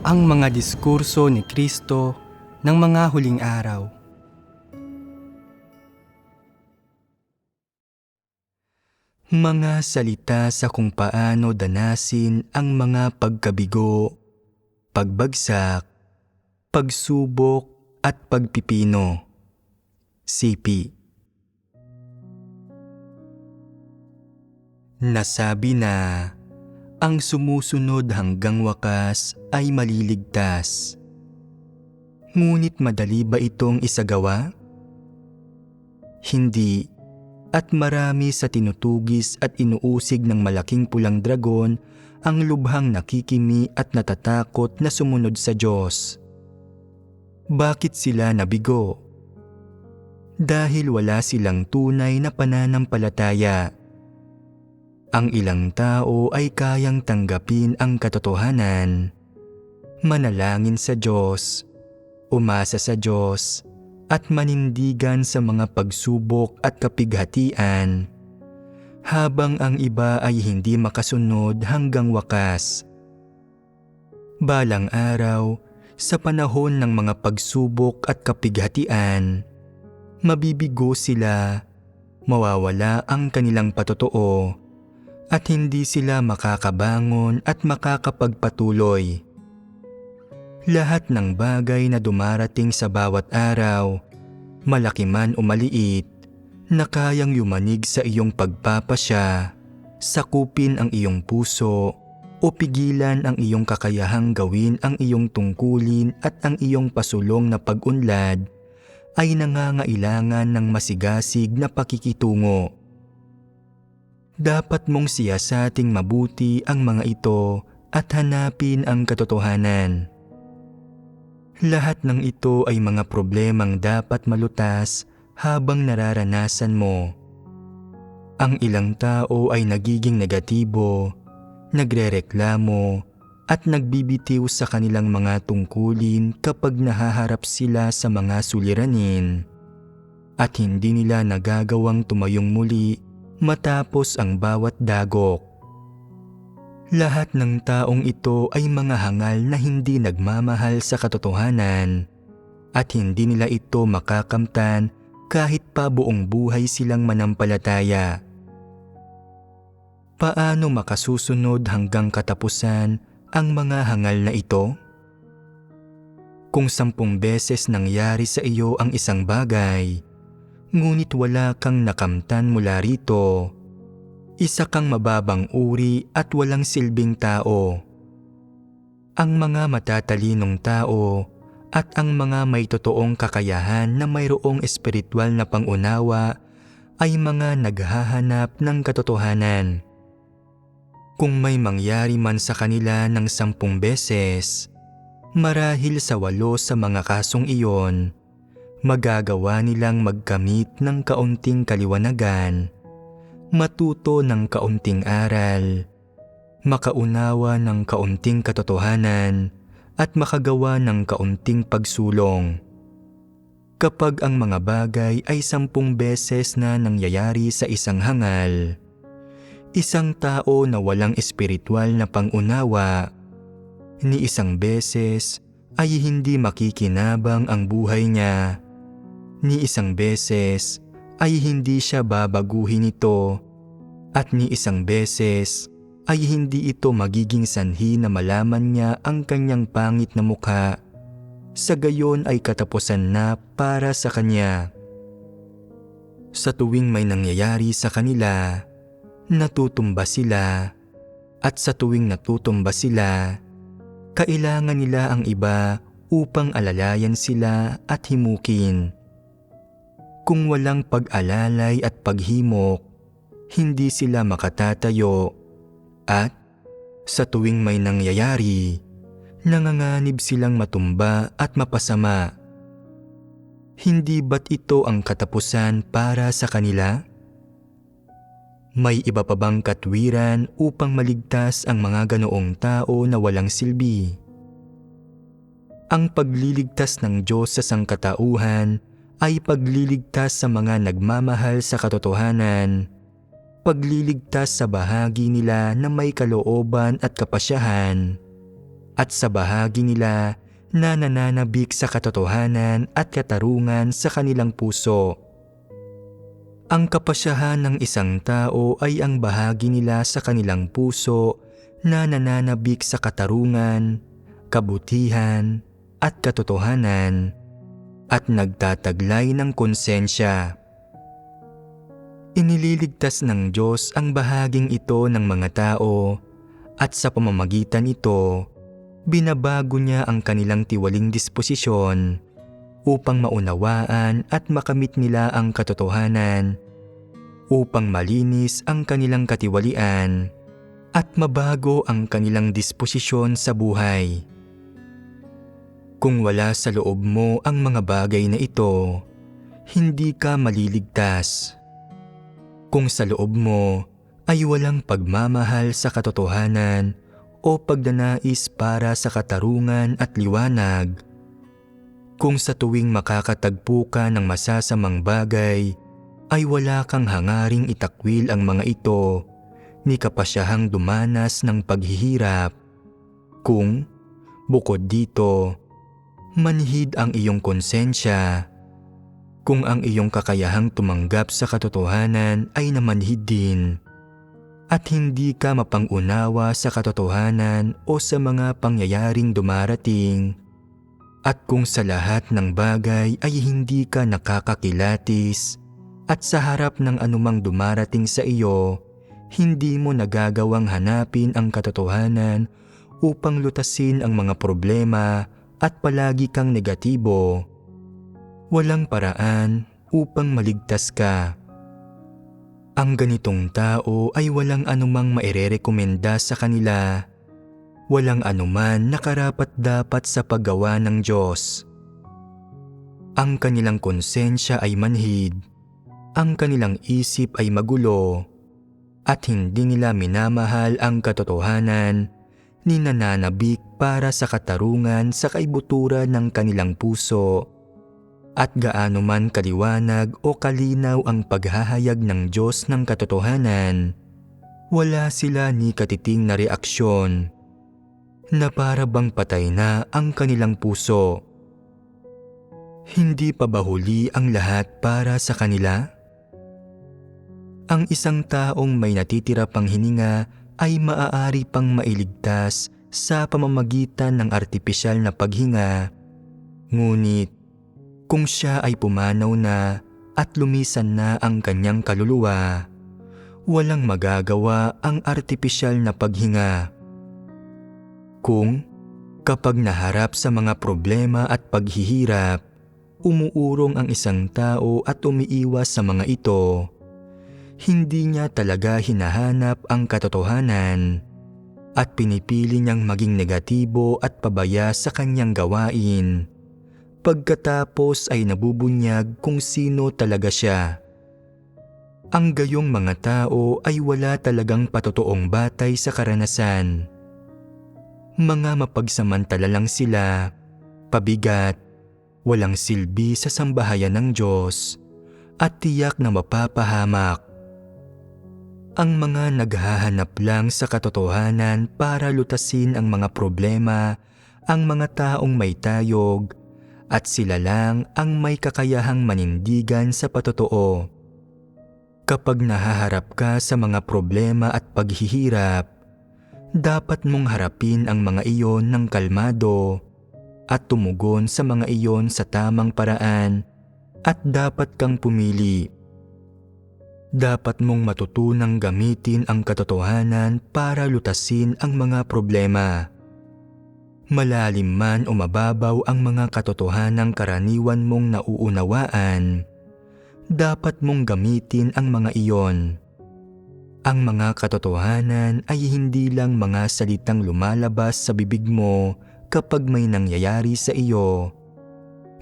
ang mga diskurso ni Kristo ng mga huling araw. Mga salita sa kung paano danasin ang mga pagkabigo, pagbagsak, pagsubok at pagpipino. CP Nasabi na ang sumusunod hanggang wakas ay maliligtas. Ngunit madali ba itong isagawa? Hindi at marami sa tinutugis at inuusig ng malaking pulang dragon ang lubhang nakikimi at natatakot na sumunod sa Diyos. Bakit sila nabigo? Dahil wala silang tunay na pananampalataya. Ang ilang tao ay kayang tanggapin ang katotohanan, manalangin sa Diyos, umasa sa Diyos, at manindigan sa mga pagsubok at kapighatian, habang ang iba ay hindi makasunod hanggang wakas. Balang araw, sa panahon ng mga pagsubok at kapighatian, mabibigo sila, mawawala ang kanilang patotoo, at hindi sila makakabangon at makakapagpatuloy lahat ng bagay na dumarating sa bawat araw, malaki man o maliit, na kayang yumanig sa iyong pagpapasya, sakupin ang iyong puso, o pigilan ang iyong kakayahang gawin ang iyong tungkulin at ang iyong pasulong na pag-unlad, ay nangangailangan ng masigasig na pakikitungo. Dapat mong siyasating mabuti ang mga ito at hanapin ang katotohanan. Lahat ng ito ay mga problemang dapat malutas habang nararanasan mo. Ang ilang tao ay nagiging negatibo, nagrereklamo, at nagbibitiw sa kanilang mga tungkulin kapag nahaharap sila sa mga suliranin at hindi nila nagagawang tumayong muli matapos ang bawat dagok. Lahat ng taong ito ay mga hangal na hindi nagmamahal sa katotohanan at hindi nila ito makakamtan kahit pa buong buhay silang manampalataya. Paano makasusunod hanggang katapusan ang mga hangal na ito? Kung sampung beses nangyari sa iyo ang isang bagay, ngunit wala kang nakamtan mula rito, isa kang mababang uri at walang silbing tao. Ang mga matatalinong tao at ang mga may totoong kakayahan na mayroong espiritual na pangunawa ay mga naghahanap ng katotohanan. Kung may mangyari man sa kanila ng sampung beses, marahil sa walo sa mga kasong iyon, magagawa nilang magkamit ng kaunting kaliwanagan matuto ng kaunting aral, makaunawa ng kaunting katotohanan, at makagawa ng kaunting pagsulong. Kapag ang mga bagay ay sampung beses na nangyayari sa isang hangal, isang tao na walang espiritual na pangunawa, ni isang beses ay hindi makikinabang ang buhay niya, ni isang beses ay hindi siya babaguhin ito at ni isang beses ay hindi ito magiging sanhi na malaman niya ang kanyang pangit na mukha. Sa gayon ay katapusan na para sa kanya. Sa tuwing may nangyayari sa kanila, natutumba sila at sa tuwing natutumba sila, kailangan nila ang iba upang alalayan sila at himukin. Kung walang pag-alalay at paghimok, hindi sila makatatayo at sa tuwing may nangyayari, nanganganib silang matumba at mapasama. Hindi ba't ito ang katapusan para sa kanila? May iba pa bang katwiran upang maligtas ang mga ganoong tao na walang silbi? Ang pagliligtas ng Diyos sa sangkatauhan ay pagliligtas sa mga nagmamahal sa katotohanan, pagliligtas sa bahagi nila na may kalooban at kapasyahan, at sa bahagi nila na nananabik sa katotohanan at katarungan sa kanilang puso. Ang kapasyahan ng isang tao ay ang bahagi nila sa kanilang puso na nananabik sa katarungan, kabutihan, at katotohanan at nagtataglay ng konsensya. Inililigtas ng Diyos ang bahaging ito ng mga tao at sa pamamagitan ito, binabago niya ang kanilang tiwaling disposisyon upang maunawaan at makamit nila ang katotohanan, upang malinis ang kanilang katiwalian at mabago ang kanilang disposisyon sa buhay. Kung wala sa loob mo ang mga bagay na ito, hindi ka maliligtas. Kung sa loob mo ay walang pagmamahal sa katotohanan o pagdanais para sa katarungan at liwanag, kung sa tuwing makakatagpo ka ng masasamang bagay ay wala kang hangaring itakwil ang mga ito ni kapasyahang dumanas ng paghihirap, kung bukod dito manhid ang iyong konsensya. Kung ang iyong kakayahang tumanggap sa katotohanan ay namanhid din at hindi ka mapangunawa sa katotohanan o sa mga pangyayaring dumarating at kung sa lahat ng bagay ay hindi ka nakakakilatis at sa harap ng anumang dumarating sa iyo, hindi mo nagagawang hanapin ang katotohanan upang lutasin ang mga problema at palagi kang negatibo. Walang paraan upang maligtas ka. Ang ganitong tao ay walang anumang mairerekomenda sa kanila. Walang anuman nakarapat dapat sa paggawa ng Diyos. Ang kanilang konsensya ay manhid. Ang kanilang isip ay magulo. At hindi nila minamahal ang katotohanan ninananabik para sa katarungan sa kaibuturan ng kanilang puso at gaano man kaliwanag o kalinaw ang paghahayag ng Diyos ng katotohanan, wala sila ni katiting na reaksyon na para bang patay na ang kanilang puso. Hindi pa ba huli ang lahat para sa kanila? Ang isang taong may natitira pang hininga ay maaari pang mailigtas sa pamamagitan ng artipisyal na paghinga. Ngunit kung siya ay pumanaw na at lumisan na ang kanyang kaluluwa, walang magagawa ang artipisyal na paghinga. Kung kapag naharap sa mga problema at paghihirap, umuurong ang isang tao at umiiwas sa mga ito, hindi niya talaga hinahanap ang katotohanan at pinipili niyang maging negatibo at pabaya sa kanyang gawain. Pagkatapos ay nabubunyag kung sino talaga siya. Ang gayong mga tao ay wala talagang patotoong batay sa karanasan. Mga mapagsamantala lang sila, pabigat, walang silbi sa sambahayan ng Diyos, at tiyak na mapapahamak ang mga naghahanap lang sa katotohanan para lutasin ang mga problema, ang mga taong may tayog, at sila lang ang may kakayahang manindigan sa patotoo. Kapag nahaharap ka sa mga problema at paghihirap, dapat mong harapin ang mga iyon ng kalmado at tumugon sa mga iyon sa tamang paraan at dapat kang pumili dapat mong matutunang gamitin ang katotohanan para lutasin ang mga problema. Malalim man o mababaw ang mga katotohanang karaniwan mong nauunawaan, dapat mong gamitin ang mga iyon. Ang mga katotohanan ay hindi lang mga salitang lumalabas sa bibig mo kapag may nangyayari sa iyo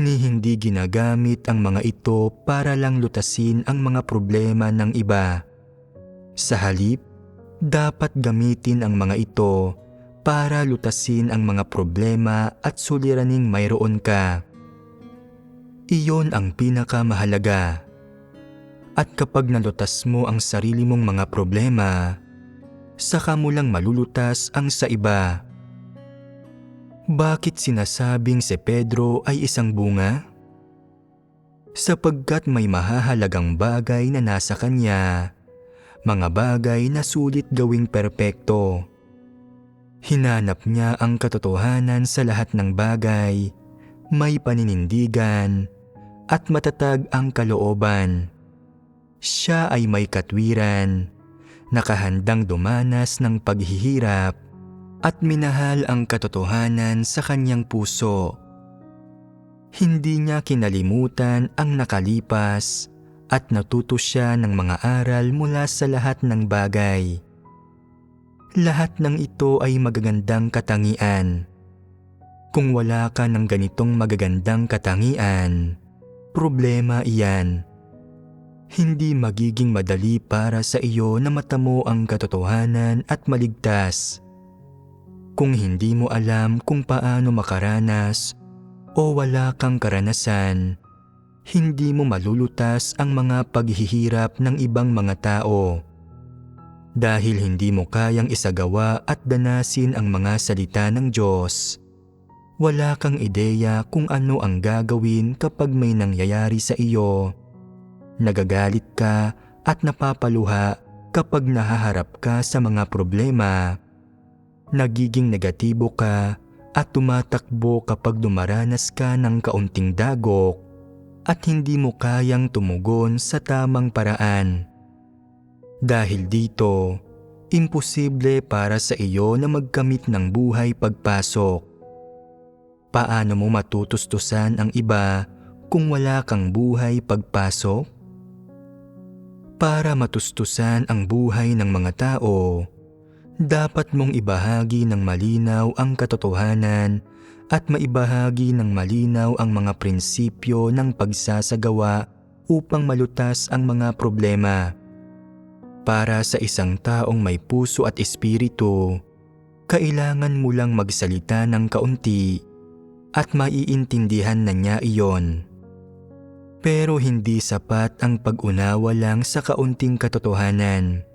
ni hindi ginagamit ang mga ito para lang lutasin ang mga problema ng iba. Sa halip, dapat gamitin ang mga ito para lutasin ang mga problema at suliraning mayroon ka. Iyon ang pinakamahalaga. At kapag nalutas mo ang sarili mong mga problema, saka mo lang malulutas ang sa iba. Bakit sinasabing si Pedro ay isang bunga? Sapagkat may mahahalagang bagay na nasa kanya, mga bagay na sulit gawing perpekto. Hinanap niya ang katotohanan sa lahat ng bagay, may paninindigan, at matatag ang kalooban. Siya ay may katwiran, nakahandang dumanas ng paghihirap, at minahal ang katotohanan sa kanyang puso. Hindi niya kinalimutan ang nakalipas at natuto siya ng mga aral mula sa lahat ng bagay. Lahat ng ito ay magagandang katangian. Kung wala ka ng ganitong magagandang katangian, problema iyan. Hindi magiging madali para sa iyo na matamo ang katotohanan at maligtas kung hindi mo alam kung paano makaranas o wala kang karanasan, hindi mo malulutas ang mga paghihirap ng ibang mga tao. Dahil hindi mo kayang isagawa at danasin ang mga salita ng Diyos, wala kang ideya kung ano ang gagawin kapag may nangyayari sa iyo. Nagagalit ka at napapaluha kapag nahaharap ka sa mga problema nagiging negatibo ka at tumatakbo kapag dumaranas ka ng kaunting dagok at hindi mo kayang tumugon sa tamang paraan. Dahil dito, imposible para sa iyo na magkamit ng buhay pagpasok. Paano mo matutustusan ang iba kung wala kang buhay pagpasok? Para matustusan ang buhay ng mga tao, dapat mong ibahagi ng malinaw ang katotohanan at maibahagi ng malinaw ang mga prinsipyo ng pagsasagawa upang malutas ang mga problema. Para sa isang taong may puso at espiritu, kailangan mo lang magsalita ng kaunti at maiintindihan na niya iyon. Pero hindi sapat ang pag-unawa lang sa kaunting katotohanan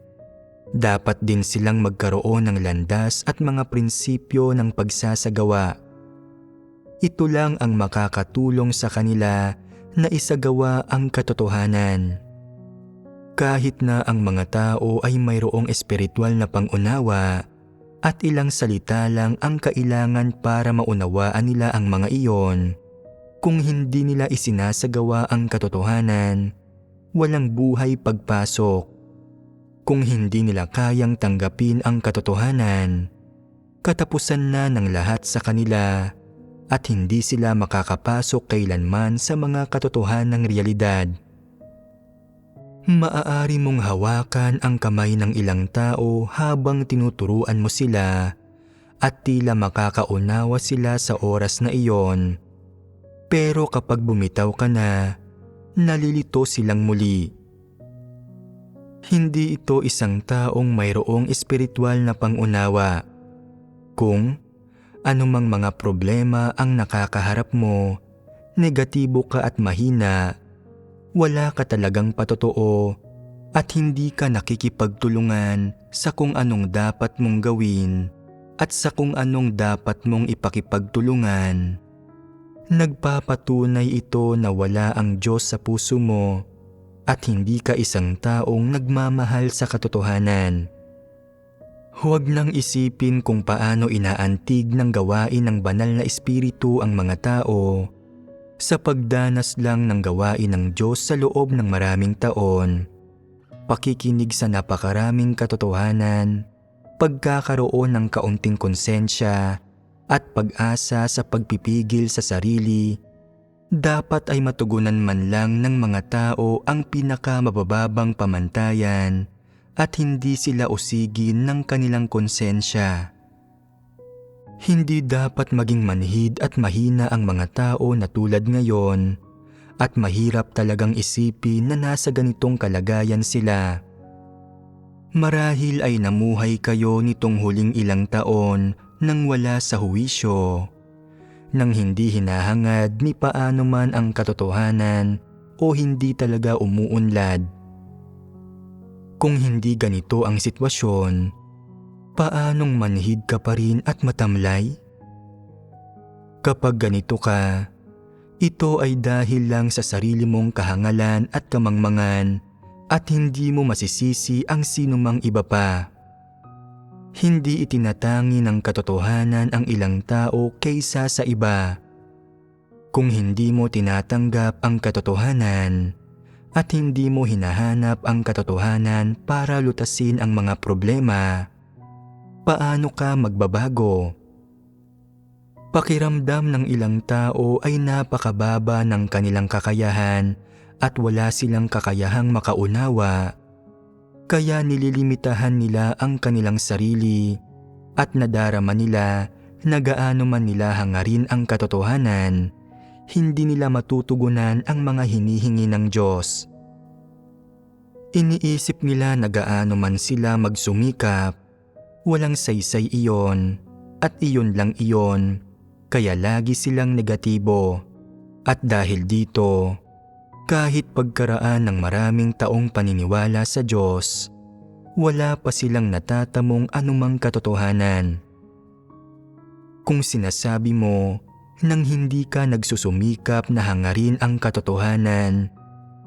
dapat din silang magkaroon ng landas at mga prinsipyo ng pagsasagawa. Ito lang ang makakatulong sa kanila na isagawa ang katotohanan. Kahit na ang mga tao ay mayroong espiritual na pangunawa at ilang salita lang ang kailangan para maunawaan nila ang mga iyon, kung hindi nila isinasagawa ang katotohanan, walang buhay pagpasok kung hindi nila kayang tanggapin ang katotohanan, katapusan na ng lahat sa kanila at hindi sila makakapasok kailanman sa mga katotohanang realidad. Maaari mong hawakan ang kamay ng ilang tao habang tinuturuan mo sila at tila makakaunawa sila sa oras na iyon. Pero kapag bumitaw ka na, nalilito silang muli hindi ito isang taong mayroong espiritual na pangunawa. Kung anumang mga problema ang nakakaharap mo, negatibo ka at mahina, wala ka talagang patotoo at hindi ka nakikipagtulungan sa kung anong dapat mong gawin at sa kung anong dapat mong ipakipagtulungan. Nagpapatunay ito na wala ang Diyos sa puso mo at hindi ka isang taong nagmamahal sa katotohanan. Huwag nang isipin kung paano inaantig ng gawain ng banal na espiritu ang mga tao sa pagdanas lang ng gawain ng Diyos sa loob ng maraming taon. Pakikinig sa napakaraming katotohanan, pagkakaroon ng kaunting konsensya, at pag-asa sa pagpipigil sa sarili dapat ay matugunan man lang ng mga tao ang pinakamabababang pamantayan at hindi sila usigin ng kanilang konsensya. Hindi dapat maging manhid at mahina ang mga tao na tulad ngayon at mahirap talagang isipin na nasa ganitong kalagayan sila. Marahil ay namuhay kayo nitong huling ilang taon nang wala sa huwisyo nang hindi hinahangad ni paano man ang katotohanan o hindi talaga umuunlad. Kung hindi ganito ang sitwasyon, paanong manhid ka pa rin at matamlay? Kapag ganito ka, ito ay dahil lang sa sarili mong kahangalan at kamangmangan at hindi mo masisisi ang sinumang iba pa. Hindi itinatangi ng katotohanan ang ilang tao kaysa sa iba. Kung hindi mo tinatanggap ang katotohanan at hindi mo hinahanap ang katotohanan para lutasin ang mga problema, paano ka magbabago? Pakiramdam ng ilang tao ay napakababa ng kanilang kakayahan at wala silang kakayahang makaunawa. Kaya nililimitahan nila ang kanilang sarili at nadarama nila na gaano man nila hangarin ang katotohanan, hindi nila matutugunan ang mga hinihingi ng Diyos. Iniisip nila na gaano man sila magsumikap, walang saysay iyon at iyon lang iyon, kaya lagi silang negatibo. At dahil dito, kahit pagkaraan ng maraming taong paniniwala sa Diyos, wala pa silang natatamong anumang katotohanan. Kung sinasabi mo nang hindi ka nagsusumikap na hangarin ang katotohanan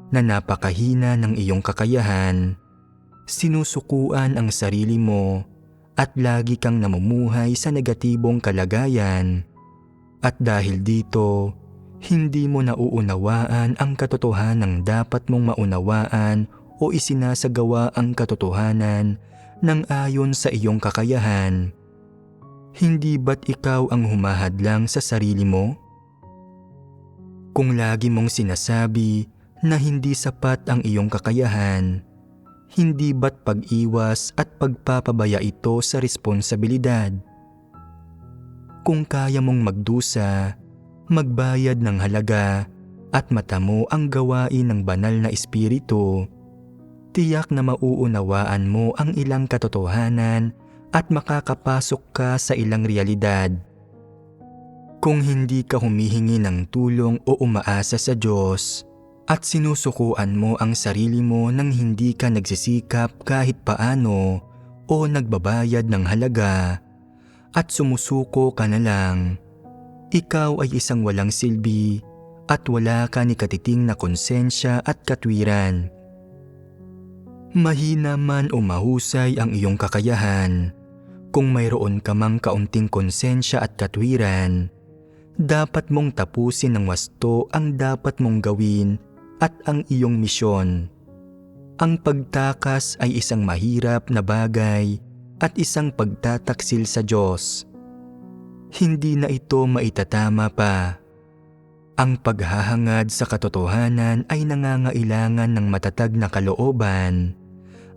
na napakahina ng iyong kakayahan, sinusukuan ang sarili mo at lagi kang namumuhay sa negatibong kalagayan. At dahil dito, hindi mo nauunawaan ang katotohanan dapat mong maunawaan o isinasagawa ang katotohanan ng ayon sa iyong kakayahan. Hindi ba't ikaw ang humahadlang sa sarili mo? Kung lagi mong sinasabi na hindi sapat ang iyong kakayahan, hindi ba't pag-iwas at pagpapabaya ito sa responsibilidad? Kung kaya mong magdusa, magbayad ng halaga at matamo ang gawain ng banal na espiritu, tiyak na mauunawaan mo ang ilang katotohanan at makakapasok ka sa ilang realidad. Kung hindi ka humihingi ng tulong o umaasa sa Diyos at sinusukuan mo ang sarili mo nang hindi ka nagsisikap kahit paano o nagbabayad ng halaga at sumusuko ka na lang, ikaw ay isang walang silbi at wala ka ni katiting na konsensya at katwiran. Mahina man o mahusay ang iyong kakayahan, kung mayroon ka mang kaunting konsensya at katwiran, dapat mong tapusin ng wasto ang dapat mong gawin at ang iyong misyon. Ang pagtakas ay isang mahirap na bagay at isang pagtataksil sa Diyos hindi na ito maitatama pa. Ang paghahangad sa katotohanan ay nangangailangan ng matatag na kalooban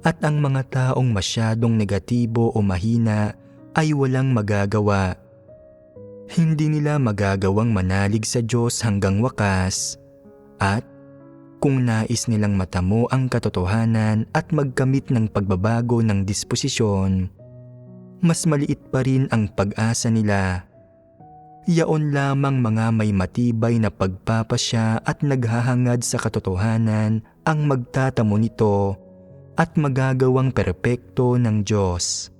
at ang mga taong masyadong negatibo o mahina ay walang magagawa. Hindi nila magagawang manalig sa Diyos hanggang wakas at kung nais nilang matamo ang katotohanan at magkamit ng pagbabago ng disposisyon, mas maliit pa rin ang pag-asa nila. Yaon lamang mga may matibay na pagpapasya at naghahangad sa katotohanan ang magtatamo nito at magagawang perpekto ng Diyos.